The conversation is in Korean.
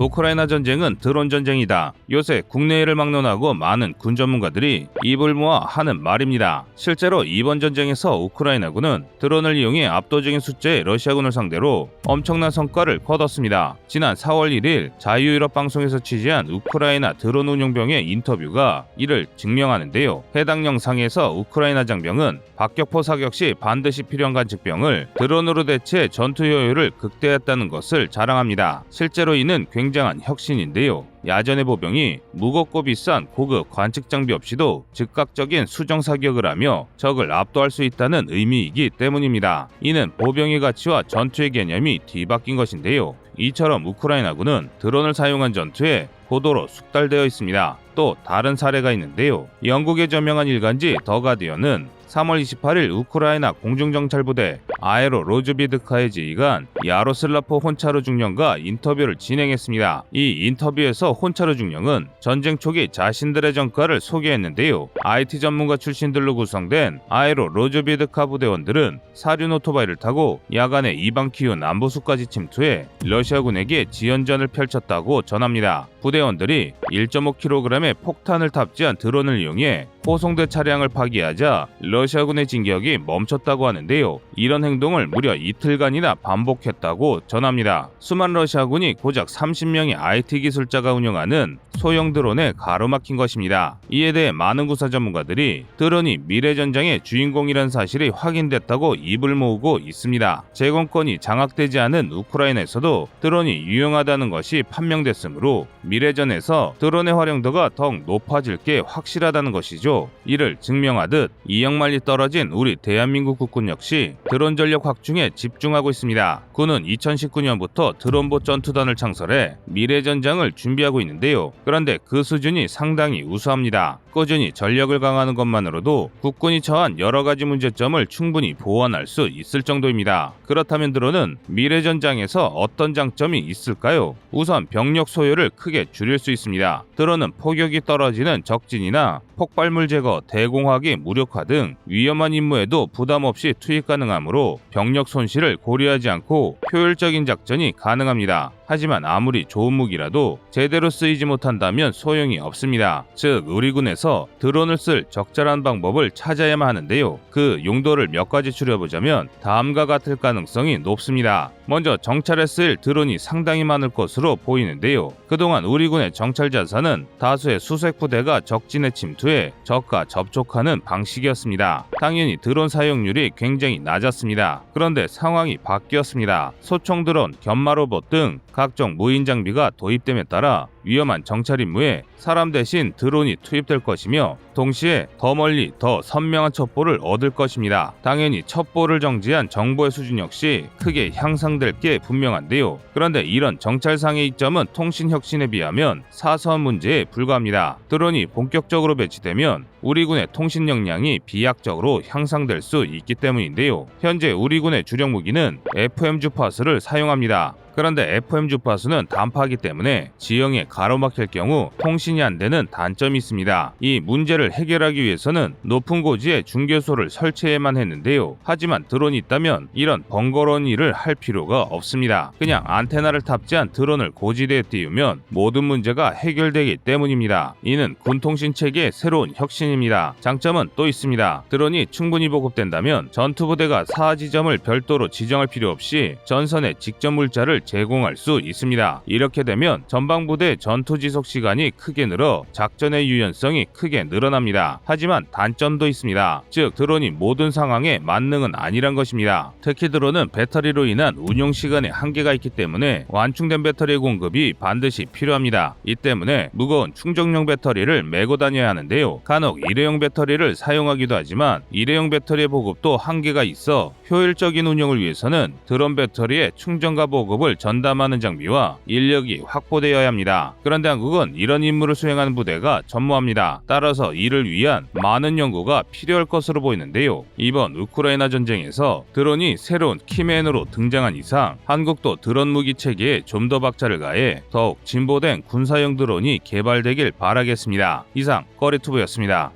우크라이나 전쟁은 드론 전쟁이다. 요새 국내외를 막론하고 많은 군 전문가들이 입을 모아 하는 말입니다. 실제로 이번 전쟁에서 우크라이나군은 드론을 이용해 압도적인 숫자의 러시아군을 상대로 엄청난 성과를 거뒀습니다. 지난 4월 1일 자유유럽 방송에서 취재한 우크라이나 드론 운용병의 인터뷰가 이를 증명하는데요. 해당 영상에서 우크라이나 장병은 박격포 사격 시 반드시 필요한 관측병을 드론으로 대체 전투 효율을 극대화했다는 것을 자랑합니다. 실제로 이는 굉장 한 혁신인데요. 야전의 보병이 무겁고 비싼 고급 관측 장비 없이도 즉각적인 수정 사격을 하며 적을 압도할 수 있다는 의미이기 때문입니다. 이는 보병의 가치와 전투의 개념이 뒤바뀐 것인데요. 이처럼 우크라이나군은 드론을 사용한 전투에 고도로 숙달되어 있습니다. 또 다른 사례가 있는데요. 영국의 저명한 일간지 더 가디언은 3월 28일 우크라이나 공중정찰부대 아에로 로즈비드카의 지휘관 야로슬라포 혼차르 중령과 인터뷰를 진행했습니다. 이 인터뷰에서 혼차르 중령은 전쟁 초기 자신들의 전과를 소개했는데요. IT 전문가 출신들로 구성된 아에로 로즈비드카 부대원들은 사륜 오토바이를 타고 야간에 이방키우 남부수까지 침투해 러시아군에게 지연전을 펼쳤다고 전합니다. 부대원들이 1.5kg의 폭탄을 탑재한 드론을 이용해 호송대 차량을 파기하자 러시아군의 진격이 멈췄다고 하는데요. 이런 행동을 무려 이틀간이나 반복했다고 전합니다. 수많은 러시아군이 고작 30명의 IT 기술자가 운영하는 소형 드론에 가로막힌 것입니다. 이에 대해 많은 구사 전문가들이 드론이 미래 전장의 주인공이라는 사실이 확인됐다고 입을 모으고 있습니다. 제공권이 장악되지 않은 우크라이나에서도 드론이 유용하다는 것이 판명됐으므로 미래전에서 드론의 활용도가 더욱 높아질 게 확실하다는 것이죠. 이를 증명하듯 이역만리 떨어진 우리 대한민국 국군 역시 드론 전력 확충에 집중하고 있습니다. 군은 2019년부터 드론보 전투단을 창설해 미래 전장을 준비하고 있는데요. 그런데 그 수준이 상당히 우수합니다. 꾸준히 전력을 강화하는 것만으로도 국군이 처한 여러 가지 문제점을 충분히 보완할 수 있을 정도입니다. 그렇다면 드론은 미래 전장에서 어떤 장점이 있을까요? 우선 병력 소요를 크게 줄일 수 있습니다. 드론은 포격이 떨어지는 적진이나 폭발물 제거, 대공화기 무력화 등 위험한 임무에도 부담 없이 투입 가능하므로 병력 손실을 고려하지 않고 효율적인 작전이 가능합니다. 하지만 아무리 좋은 무기라도 제대로 쓰이지 못한다면 소용이 없습니다. 즉, 우리 군에서 드론을 쓸 적절한 방법을 찾아야만 하는데요. 그 용도를 몇 가지 추려보자면 다음과 같을 가능성이 높습니다. 먼저 정찰에 쓰일 드론이 상당히 많을 것으로 보이는데요. 그동안 우리 군의 정찰 자산은 다수의 수색 부대가 적진에 침투해 적과 접촉하는 방식이었습니다. 당연히 드론 사용률이 굉장히 낮았습니다. 그런데 상황이 바뀌었습니다. 소총 드론, 견마 로봇 등 각종 무인 장비가 도입됨에 따라 위험한 정찰 임무에 사람 대신 드론이 투입될 것이며 동시에 더 멀리 더 선명한 첩보를 얻을 것입니다. 당연히 첩보를 정지한 정보의 수준 역시 크게 향상될 게 분명한데요. 그런데 이런 정찰상의 이점은 통신 혁신에 비하면 사소한 문제에 불과합니다. 드론이 본격적으로 배치되면 우리 군의 통신 역량이 비약적으로 향상될 수 있기 때문인데요. 현재 우리 군의 주력 무기는 FM 주파수를 사용합니다. 그런데 FM 주파수는 단파하기 때문에 지형에 가로막힐 경우 통신이 안 되는 단점이 있습니다. 이 문제를 해결하기 위해서는 높은 고지에 중계소를 설치해야만 했는데요. 하지만 드론이 있다면 이런 번거로운 일을 할 필요가 없습니다. 그냥 안테나를 탑재한 드론을 고지대에 띄우면 모든 문제가 해결되기 때문입니다. 이는 군통신 체계의 새로운 혁신입니다. 장점은 또 있습니다. 드론이 충분히 보급된다면 전투부대가 사지점을 별도로 지정할 필요 없이 전선에 직접 물자를 제공할 수 있습니다. 이렇게 되면 전방부대 전투 지속 시간이 크게 늘어 작전의 유연성이 크게 늘어납니다. 하지만 단점도 있습니다. 즉 드론이 모든 상황에 만능은 아니란 것입니다. 특히 드론은 배터리로 인한 운용 시간에 한계가 있기 때문에 완충된 배터리 공급이 반드시 필요합니다. 이 때문에 무거운 충전용 배터리를 메고 다녀야 하는데요. 간혹 일회용 배터리를 사용하기도 하지만 일회용 배터리의 보급도 한계가 있어 효율적인 운영을 위해서는 드론 배터리의 충전과 보급을 전담하는 장비와 인력이 확보되어야 합니다. 그런데 한국은 이런 임무를 수행하는 부대가 전무합니다. 따라서 이를 위한 많은 연구가 필요할 것으로 보이는데요. 이번 우크라이나 전쟁에서 드론이 새로운 키맨으로 등장한 이상 한국도 드론 무기 체계에 좀 더 박차를 가해 더욱 진보된 군사용 드론이 개발되길 바라겠습니다. 이상 꺼리투브였습니다.